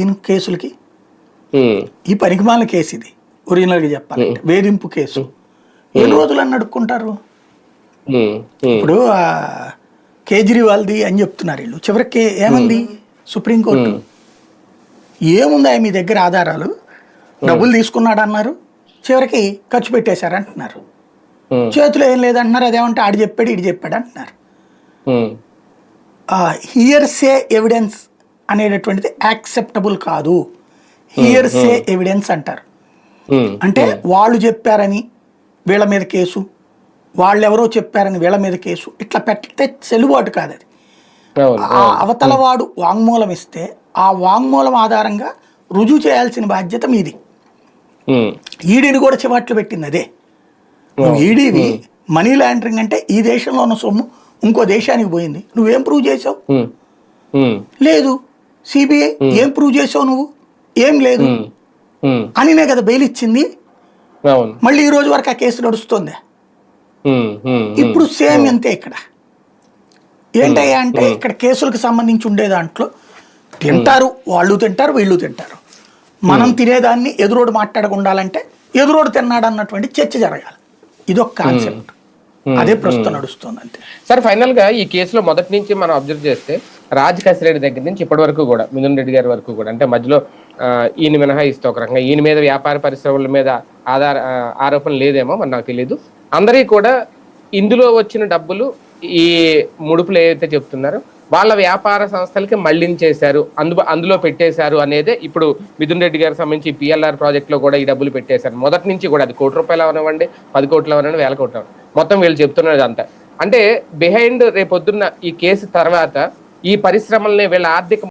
దీని కేసులకి? ఈ పనికిమాల కేసు ఇది ఒరిజినల్గా చెప్పాలంటే. వేధింపు కేసు. ఎన్ని రోజులు అని అడుక్కుంటారు? ఇప్పుడు కేజ్రీవాల్ది అని చెప్తున్నారు వీళ్ళు. చివరికి ఏమంది? సుప్రీంకోర్టు. ఏముందా మీ దగ్గర ఆధారాలు? డబ్బులు తీసుకున్నాడు అన్నారు. చివరికి ఖర్చు పెట్టేశారు అంటున్నారు. చేతిలో ఏం లేదంటున్నారు. అదేమంటే ఆడు చెప్పాడు ఇటు చెప్పాడు అంటున్నారు. హియర్సే ఎవిడెన్స్ అనేటటువంటిది యాక్సెప్టబుల్ కాదు. హియర్సే ఎవిడెన్స్ అంటారు. ఉమ్, అంటే వాళ్ళు చెప్పారని వీళ్ళ మీద కేసు వాళ్ళెవరో చెప్పారని వీళ్ళ మీద కేసు ఇట్లా పెట్టితే చెల్లుబాటు కాదు అది. ఆ అవతల వాడు వాంగ్మూలం ఇస్తే ఆ వాంగ్మూలం ఆధారంగా రుజువు చేయాల్సిన బాధ్యత మీది. ఈడీని కూడా చివాట్లు పెట్టింది అదే. నువ్వు ఈడీవి మనీ లాండరింగ్ అంటే ఈ దేశంలో ఉన్న సొమ్ము ఇంకో దేశానికి పోయింది. నువ్వేం ప్రూవ్ చేసావు లేదు. సిబిఐ ఏం ప్రూవ్ చేసావు నువ్వు? ఏం లేదు. అనినే కదా బెయిల్ ఇచ్చింది. మళ్ళీ ఈ రోజు వరకు ఆ కేసు నడుస్తుంది. ఇప్పుడు సేమ్ అంతే ఇక్కడ. ఏంటయ్యా అంటే ఇక్కడ కేసులకు సంబంధించి ఉండే దాంట్లో తింటారు వాళ్ళు తింటారు వీళ్ళు తింటారు. మనం తినేదాన్ని ఎదురోడు మాట్లాడకుండా ఉండాలంటే ఎదురోడు తిన్నాడు అన్నటువంటి చర్చ జరగాలి. ఇదొక కాన్సెప్ట్. అదే ప్రస్తుతం నడుస్తుంది అంతే సార్ ఫైనల్గా ఈ కేసులో మొదటి నుంచి మనం అబ్జర్వ్ చేస్తే రాజ్ కసిరెడ్డి దగ్గర నుంచి ఇప్పటి వరకు కూడా మిథున్ రెడ్డి గారి వరకు కూడా అంటే మధ్యలో ఈయన మినహాయిస్తే ఒక రకంగా ఈయన మీద వ్యాపార పరిశ్రమల మీద ఆధార ఆరోపణ లేదేమో మరి నాకు తెలియదు అందరికీ కూడా ఇందులో వచ్చిన డబ్బులు ఈ ముడుపులు ఏవైతే చెప్తున్నారో వాళ్ళ వ్యాపార సంస్థలకి మళ్ళించేశారు అందు అందులో పెట్టేశారు అనేదే ఇప్పుడు మిథున్ రెడ్డి గారికి సంబంధించి పిఎల్ఆర్ ప్రాజెక్ట్లో కూడా ఈ డబ్బులు పెట్టేశారు. మొదటి నుంచి కూడా అది కోటి రూపాయలు అవనివ్వండి పది కోట్లు అవనివ్వండి వేల కోట్లు మొత్తం వీళ్ళు చెప్తున్నది అంతా అంటే బిహైండ్ రేపొద్దున్న ఈ కేసు తర్వాత ఈ పరిశ్రమల్ని వీళ్ళ ఆర్థిక